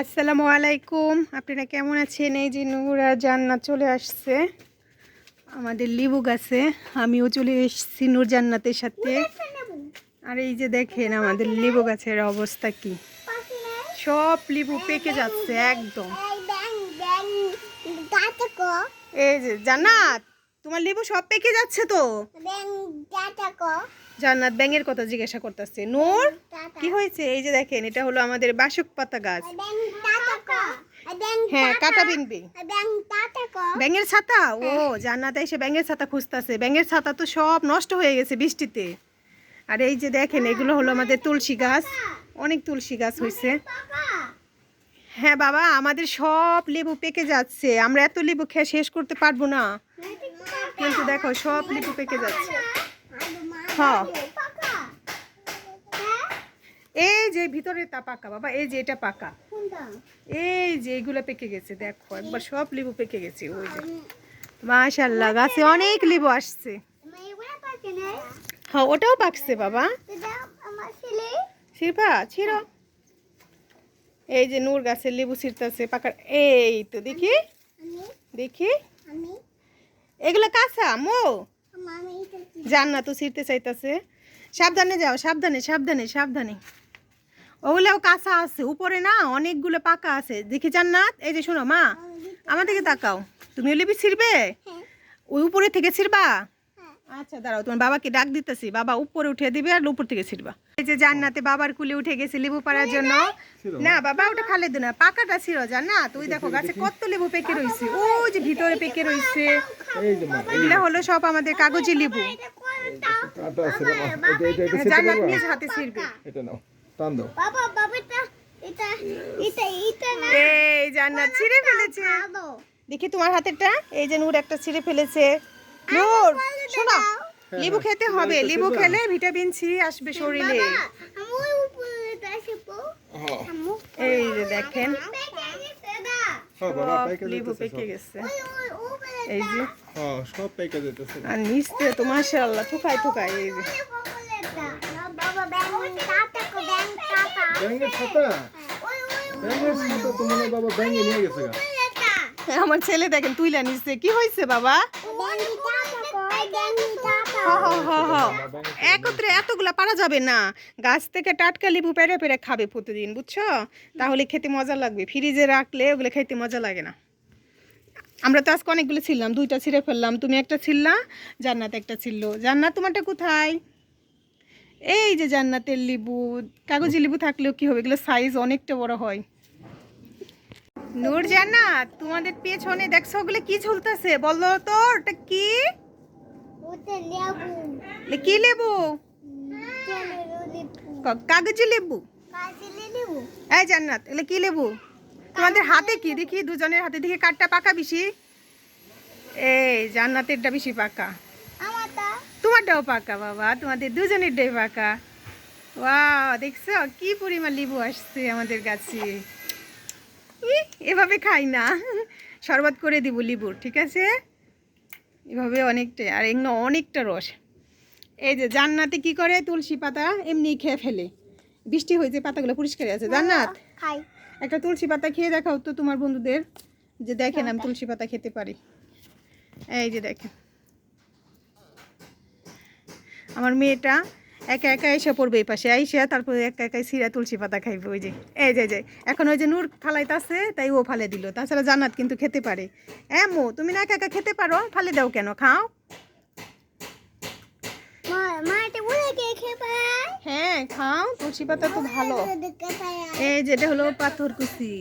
আসসালামু আলাইকুম। আপনারা কেমন আছেন? এই যে নুরা জান্নাত চলে আসছে। আমাদের লিবু গাছে। আমিও চলে এসেছি নূর জান্নাতের সাথে। আর এই যে দেখেন আমাদের লিবু গাছের অবস্থা কি। সব লিবু পেকে যাচ্ছে একদম। এই যে জান্নাত, তোমার লিবু সব পেকে যাচ্ছে তো? জান্নাত ব্যাঙের কথা জিজ্ঞাসা করতেছে। নূর কি হয়েছে? এই যে দেখেন এটা হলো আমাদের বাসক পাতা গাছ। হ্যাঁ কাটা বিনবি। ব্যাঙের ছাতা? ও জান্নাত এসে ব্যাঙের ছাতা খুঁজতেছে। ব্যাঙের ছাতা তো সব নষ্ট হয়ে গেছে বৃষ্টিতে। আর এই যে দেখেন এগুলো হলো আমাদের তুলসী গাছ। অনেক তুলসী গাছ হয়েছে। হ্যাঁ বাবা আমাদের সব লেবু পেকে যাচ্ছে। আমরা এত লেবু খেয়ে শেষ করতে পারব না। কিন্তু দেখো সব লেবু পেকে যাচ্ছে। হ্যাঁ। এই যে ভিতরে তা পাকা বাবা এই যে এটা পাকা। এই যে এগুলো পেকে গেছে দেখো একবার সব লেবু পেকে গেছে ওই যে। মাশাল্লাহ গাছে অনেক লেবু আসছে। হ্যাঁ ওটাও পাকছে বাবা। শিরপা ছিড়। এই যে নূর গাছের লেবু ছিঁড়তেছে পাকার এই তো দেখি দেখি। এগুলো কাঁচা মো। জান না তো ছিঁড়তে চাইতেছে। সাবধানে যাও সাবধানে সাবধানে সাবধানে। ওগুলাও কাঁচা আছে উপরে না অনেকগুলো পাকা আছে। দেখি জান্নাত এই যে শোনো মা আমার দিকে তাকাও। তুমি লিবি ছিঁড়বে? ওই উপরে থেকে ছিড়বা? আচ্ছা দাঁড়াও তোমার বাবাকে ডাক দিতেছি। বাবা উপরে উঠে দিবে আর উপর থেকে ছিড়বা। এই যে জান্নাতে বাবার কুলে উঠে গেছে লেবু পাড়ার জন্য। না? বাবা ওটা খালে দিও না। পাকাটা ছিল জান্নাত। তুই দেখো গাছে কত লেবু পেকে রইছে। ওই যে ভিতরে পেকে রইছে। এই যে মা এগুলো হলো সব আমাদের কাগজি লেবু। কাটা আছে রে এটা এটা এটা জান্নাত নিজ হাতে ছিড়বে। এটা নাও টান দাও। বাবা বাবা এটা এটা এটা এটা না। এই জান্নাত ছিঁড়ে ফেলেছে। দেখি তোমার হাতেরটা। এই যে নূর একটা ছিঁড়ে ফেলেছে। নূর শোনো লেবু খেতে হবে। লেবু খেলে ভিটামিন সি আসবে শরীরে। হ্যাঁ। আমু এই যে দেখেন। হ্যাঁ লেবু পেকে গেছে। এই যে। হ্যাঁ সব পাইকা যেতেছে। আর নিচতে তো মাশাআল্লাহ থুকাই থুকাই এই যে। হয় আমার ছেলে দেখেন তুইলা নিচ্ছে কি হয়েছে বাবা? একত্রে এতগুলা পারা যাবে না। গাছ থেকে টাটকা লেবু পেরে পেরে খাবে প্রতিদিন, বুঝছ? তাহলে খেতে মজা লাগবে। ফ্রিজে রাখলে ওগুলো খেতে মজা লাগে না। আমরা তো আজকে অনেকগুলো ছিলাম, দুইটা ছিঁড়ে ফেললাম। তুমি একটা ছিললা জান্নাত একটা ছিল জান্নাত, তোমারটা কোথায়? এই যে জান্নাতের লেবু, কাগজি লেবু থাকলেও কি হবে? এগুলো সাইজ অনেকটা বড় হয়। নূর জান্নাত, তোমাদের পেছনে দেখছ? ওগুলো কি ঝুলতেছে? বলো তো, ওটা কি? কি লেবু কাগজি লেবু এই জান্নাত এগুলো কি লেবু তোমাদের হাতে কি? দেখি দুজনের হাতে। দেখি কাঠটা পাকা বেশি? এই জান্নাতেরটা বেশি পাকা। তোমারটাও পাকা বাবা। তোমাদের দুজনেরটাই পাকা। ওয়াও দেখছ? কি পরিমাণ লেবু আসছে আমাদের গাছে এভাবে খাই না। শরবত করে দিব লেবুর ঠিক আছে? এভাবে অনেকটা আর এগুলো অনেকটা রস। এই যে জান্নাতে কি করে? তুলসী পাতা এমনি খেয়ে ফেলে। বৃষ্টি হয়েছে পাতাগুলো পরিষ্কার আছে। জান্নাত? একটা তুলসী পাতা খেয়ে দেখাও তো তোমার বন্ধুদের। যে দেখেন আমি তুলসী পাতা খেতে পারি। এই যে দেখেন। আমার মেয়েটা একা একা এসে পড়বে এই পাশে আইসা তারপরে একা একাই সিরা তুলসী পাতা খাইবে ওই যে এই যে যে এখন ওই যে নূর ফালাইতাছে তাই ও ফালে দিল। তাছাড়া জান্নাত কিন্তু খেতে পারে। হ্যাঁ মো তুমি না একা একা খেতে পারো ফালে দাও কেন খাও। হ্যাঁ খাও তুলসী পাতা তো ভালো। এই যেটা হলো পাথর কুচি।